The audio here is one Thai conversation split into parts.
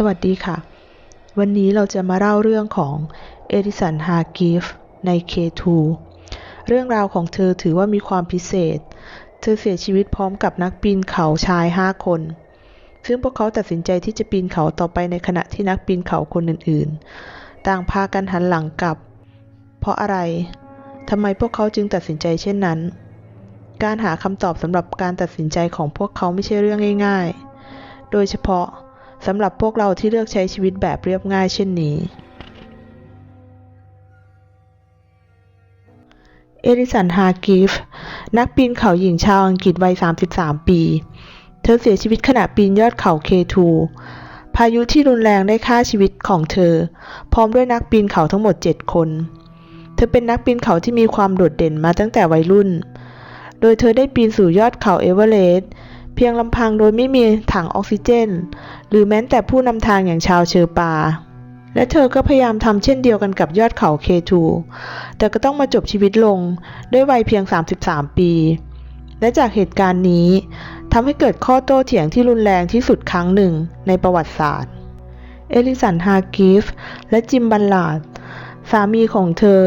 สวัสดีค่ะ วันนี้เราจะมาเล่าเรื่องของเอดิสันฮากิฟใน K2 เรื่องราวของเธอถือว่ามีความพิเศษ เธอเสียชีวิตพร้อมกับนักปีนเขาชาย 5 คน ซึ่งพวกเขาตัดสินใจที่จะปีนเขาต่อไปในขณะที่นักปีนเขาคนอื่นๆ ต่างพากันหันหลังกลับ เพราะอะไรทำไมพวกเขาจึงตัดสินใจเช่นนั้น การหาคำตอบสำหรับการตัดสินใจของพวกเขาไม่ใช่เรื่องง่าย ๆ โดยเฉพาะ สำหรับพวกเราที่เลือกใช้ชีวิตแบบเรียบง่ายเช่นนี้ เอริสันฮากิฟนักปีนเขาหญิงชาวอังกฤษวัย 33 ปี เธอเสียชีวิตขณะปีนยอดเขา K2 พายุที่รุนแรงได้ฆ่าชีวิตของเธอ พร้อมด้วยนักปีนเขาทั้งหมด 7 คน เธอเป็นนักปีนเขาที่มีความโดดเด่นมาตั้งแต่วัยรุ่น โดยเธอได้ปีนสู่ยอดเขาเอเวอเรสต์ เพียงลำพังโดยไม่มีถังออกซิเจน หรือแม้แต่ผู้นำทางอย่างชาวเชอร์ปา และเธอก็พยายามทำเช่นเดียวกันกับยอดเขา K2 แต่ก็ต้องมาจบชีวิตลงด้วยวัยเพียง 33 ปี และจากเหตุการณ์นี้ทำให้เกิดข้อโต้เถียงที่รุนแรงที่สุดครั้งหนึ่งในประวัติศาสตร์ เอลิสันฮากิฟและจิมบันลาดสามีของเธอ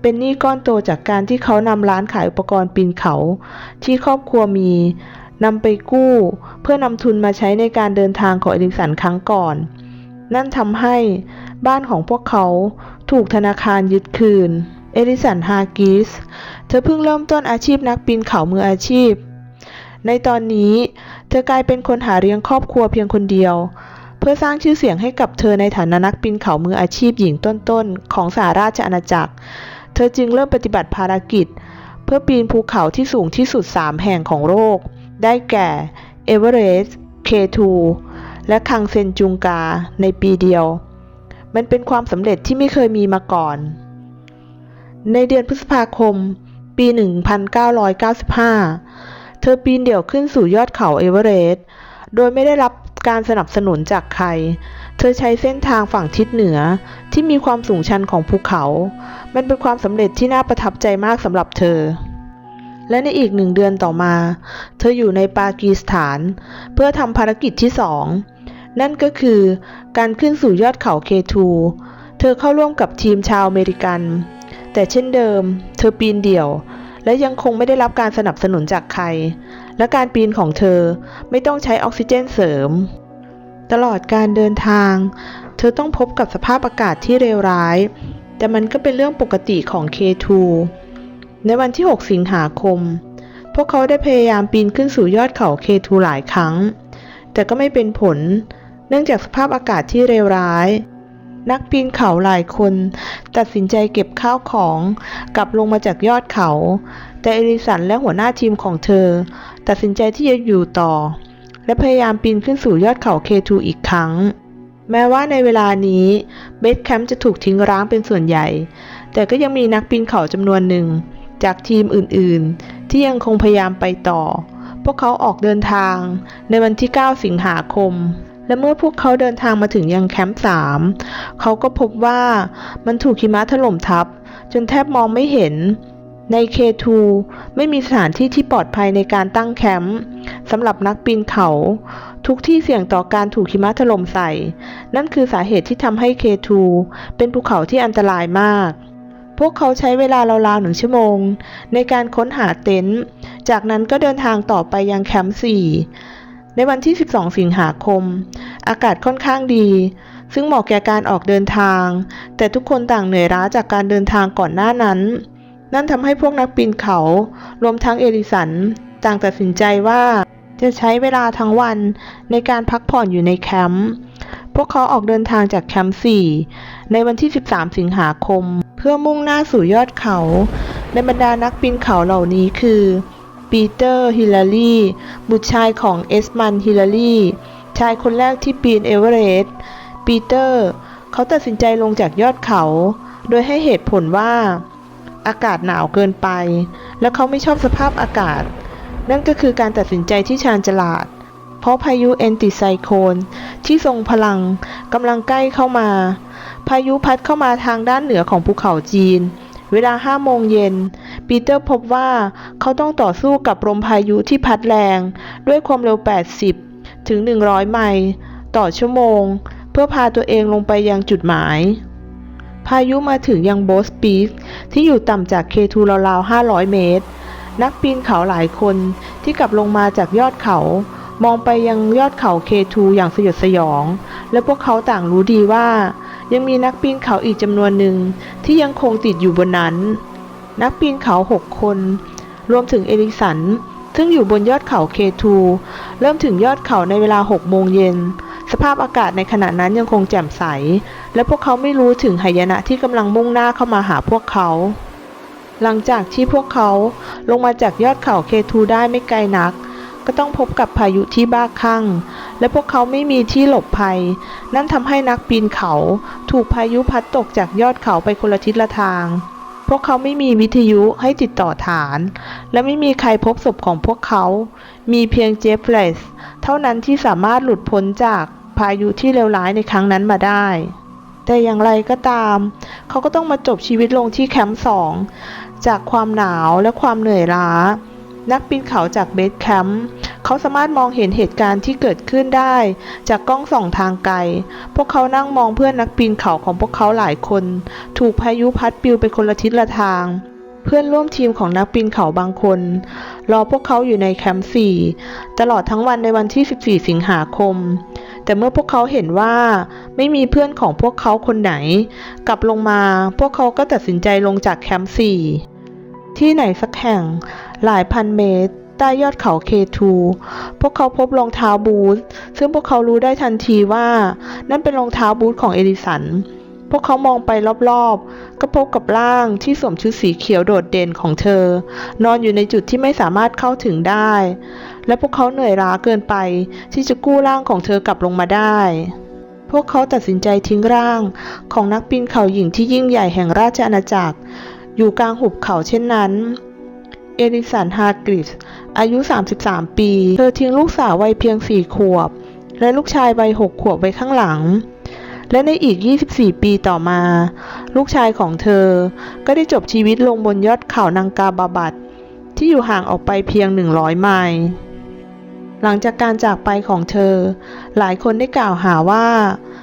เป็นหนี้ก้อนโตจากการที่เขานำร้านขายอุปกรณ์ปีนเขา ที่ครอบครัวมี นำไปกู้ เพื่อนำทุนมาใช้ในการเดินทางของเอลิสันครั้งก่อน นั่นทำให้บ้านของพวกเขาถูกธนาคารยึดคืน เอลิสันฮากิส เธอเพิ่งเริ่มต้นอาชีพนักปีนเขามืออาชีพ ในตอนนี้เธอกลายเป็นคนหาเลี้ยงครอบครัวเพียงคนเดียว เพื่อสร้างชื่อเสียงให้กับเธอในฐานะนักปีนเขามืออาชีพหญิงต้นๆ ของสหราชอาณาจักร เธอจึงเริ่มปฏิบัติภารกิจ เพื่อปีนภูเขาที่สูงที่สุด 3 แห่งของโลก ได้แก่เอเวอเรสต์ K2 และคังเซนจุงกาในปีเดียว มันเป็นความสำเร็จที่ไม่เคยมีมาก่อน ในเดือนพฤษภาคม ปี 1995 เธอปีนเดี่ยวขึ้นสู่ยอดเขาเอเวอเรสต์โดยไม่ได้รับการสนับสนุนจากใคร เธอใช้เส้นทางฝั่งทิศเหนือที่มีความสูงชันของภูเขา มันเป็นความสำเร็จที่น่าประทับใจมากสำหรับเธอ และในอีกหนึ่งเดือนต่อมา เธออยู่ในปากีสถาน เพื่อทำภารกิจที่สองนั่นก็คือการขึ้นสู่ยอดเขา K2 เธอเข้าร่วมกับทีมชาวอเมริกัน แต่เช่นเดิม เธอปีนเดี่ยว และยังคงไม่ได้รับการสนับสนุนจากใคร และการปีนของเธอไม่ต้องใช้ออกซิเจนเสริม ตลอดการเดินทาง เธอต้องพบกับสภาพอากาศที่เลวร้าย แต่มันก็เป็นเรื่องปกติของ K2 ในวันที่ 6 สิงหาคม พวกเขาได้พยายามปีนขึ้นสู่ยอดเขา K2 หลายครั้ง แต่ก็ไม่เป็นผล เนื่องจากสภาพอากาศที่เลวร้าย นักปีนเขาหลายคน ตัดสินใจเก็บข้าวของกลับลงมาจากยอดเขา แต่เอลิสันและหัวหน้าทีมของเธอ ตัดสินใจที่จะอยู่ต่อ และพยายามปีนขึ้นสู่ยอดเขา K2 อีกครั้งแม้ว่าในเวลานี้เบสแคมป์จะถูกทิ้งร้างเป็นส่วนใหญ่ แต่ก็ยังมีนักปีนเขาจำนวนหนึ่ง จากทีมอื่นๆ ที่ยังคงพยายามไปต่อ พวกเขาออกเดินทางในวันที่ 9 สิงหาคม และเมื่อพวกเขาเดินทางมาถึงยังแคมป์ 3 เขาก็พบว่ามันถูกหิมะถล่มทับ จนแทบมองไม่เห็นใน K2 ไม่มีสถานที่ที่ปลอดภัยในการตั้งแคมป์สำหรับนักปีนเขา ทุกที่เสี่ยงต่อการถูกหิมะถล่มใส่ นั่นคือสาเหตุที่ทำให้ K2 เป็นภูเขาที่อันตรายมาก พวกเขาใช้เวลาราวๆหนึ่งชั่วโมง ในการค้นหาเต็นท์ จากนั้นก็เดินทางต่อไปยังแคมป์ 4 ในวันที่ 12 สิงหาคม อากาศค่อนข้างดี ซึ่งเหมาะแก่การออกเดินทาง แต่ทุกคนต่างเหนื่อยล้าจากการเดินทางก่อนหน้านั้น นั่นทำให้พวกนักปีนเขา รวมทั้งเอลิสัน ต่างตัดสินใจว่าจะใช้เวลาทั้งวันในการพักผ่อนอยู่ในแคมป์ พวกเขาออกเดินทางจากแคมป์ 4 ในวันที่ 13 สิงหาคม เพื่อมุ่งหน้าสู่ยอดเขา ในบรรดานักปีนเขาเหล่านี้คือปีเตอร์ ฮิลลารีบุตรชายของเอสมัน ฮิลลารีชายคนแรกที่ปีนเอเวอเรสต์ปีเตอร์ เขาตัดสินใจลงจากยอดเขา โดยให้เหตุผลว่า อากาศหนาวเกินไป และเขาไม่ชอบสภาพอากาศ นั่นก็คือการตัดสินใจที่ชาญฉลาด เพราะพายุแอนติไซโคลนที่ทรงพลังกำลังใกล้เข้ามา พายุพัดเข้ามาทางด้านเหนือของภูเขาจีน เวลาห้าโมงเย็น ปีเตอร์พบว่าเขาต้องต่อสู้กับลมพายุที่พัดแรง ด้วยความเร็ว 80 ถึง 100 ไมล์ต่อชั่วโมง เพื่อพาตัวเองลงไปยังจุดหมาย พายุมาถึงยังโบสปีสที่อยู่ต่ำจากเคทูราวๆ 500 เมตร นักปีนเขาหลายคนที่กลับลงมาจากยอดเขามองไปยังยอดเขาเคทูอย่างสยดสยอง และพวกเขาต่างรู้ดีว่า ยังมีนักปีนเขาอีกจำนวนหนึ่งที่ยังคงติดอยู่บนนั้น นักปีนเขาหกคน รวมถึงเอลิสัน ซึ่งอยู่บนยอดเขาเคทูเริ่มถึงยอดเขาในเวลา6โมงเย็น สภาพอากาศในขณะนั้นยังคงแจ่มใส และพวกเขาไม่รู้ถึงหายนะที่กำลังมุ่งหน้าเข้ามาหาพวกเขา หลังจากที่พวกเขาลงมาจากยอดเขาเคทูได้ไม่ไกลนัก ก็ต้องพบกับพายุที่บ้าคลั่ง และพวกเขาไม่มีที่หลบภัย นั่นทำให้นักปีนเขาถูกพายุพัดตกจากยอดเขาไปคนละทิศละทาง พวกเขาไม่มีวิทยุให้ติดต่อฐาน และไม่มีใครพบศพของพวกเขา มีเพียงเจฟเฟรสเท่านั้นที่สามารถหลุดพ้นจากพายุที่เลวร้ายในครั้งนั้นมาได้แต่อย่างไรก็ตาม เขาก็ต้องมาจบชีวิตลงที่แคมป์สอง จากความหนาวและความเหนื่อยล้า นักปีนเขาจากเบสแคมป์เขาสามารถมองเห็นเหตุการณ์ที่เกิดขึ้นได้ จากกล้องส่องทางไกล พวกเขานั่งมองเพื่อนนักปีนเขาของพวกเขาหลายคน ถูกพายุพัดปลิวไปคนละทิศละทาง เพื่อนร่วมทีมของนักปีนเขาบางคน รอพวกเขาอยู่ในแคมป์สี่ตลอดทั้งวันในวันที่ 14 สิงหาคม แต่เมื่อพวกเขาเห็นว่าไม่มีเพื่อนของพวกเขาคนไหน กลับลงมา พวกเขาก็ตัดสินใจลงจากแคมป์สี่ที่ไหนสักแห่ง หลายพันเมตร ใต้ยอดเขาเคทูพวกเขาพบรองเท้าบูทซึ่งพวกเขารู้ได้ทันทีว่า นั่นเป็นรองเท้าบูทของเอดิสัน พวกเขามองไปรอบๆ ก็พบกับร่างที่สวมชุดสีเขียวโดดเด่นของเธอ นอนอยู่ในจุดที่ไม่สามารถเข้าถึงได้ และพวกเขาเหนื่อยล้าเกินไป ที่จะกู้ร่างของเธอกลับลงมาได้พวกเขาตัดสินใจทิ้งร่าง ของนักปีนเขาหญิงที่ยิ่งใหญ่แห่งราชอาณาจักร อยู่กลางหุบเขาเช่นนั้น เอลิสันฮาร์กริสอายุ 33 ปี เธอทิ้งลูกสาววัยเพียง 4 ขวบ และลูกชายวัย 6 ขวบไว้ข้างหลัง และในอีก 24 ปีต่อมา ลูกชายของเธอ ก็ได้จบชีวิตลงบนยอดเขานังกาบาบัดที่อยู่ห่างออกไปเพียง 100 ไมล์หลังจากการจากไปของเธอ หลายคนได้กล่าวหาว่า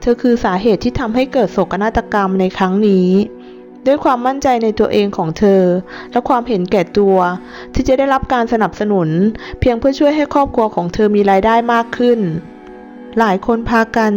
เธอคือสาเหตุที่ทำให้เกิดโศกนาฏกรรมในครั้งนี้ ด้วยความมั่นใจในตัวเองของเธอ และความเห็นแก่ตัว ที่จะได้รับการสนับสนุน เพียงเพื่อช่วยให้ครอบครัวของเธอมีรายได้มากขึ้น หลายคนพากัน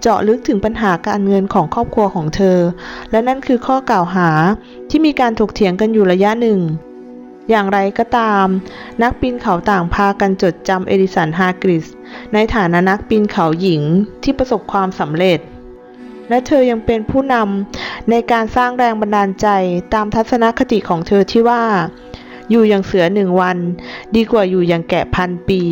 เจาะลึกถึงปัญหาการเงินของครอบครัวของเธอ และนั่นคือข้อกล่าวหาที่มีการถกเถียงกันอยู่ระยะหนึ่ง อย่างไรก็ตาม นักปีนเขาต่างพากันจดจำเอดิสันฮาร์กริส ในฐานะนักปีนเขาหญิงที่ประสบความสำเร็จและเธอยังเป็นผู้นำ ในการสร้างแรงบันดาลใจตามทัศนคติของเธอที่ว่า อยู่อย่างเสือหนึ่งวัน ดีกว่าอยู่อย่างแกะพันปี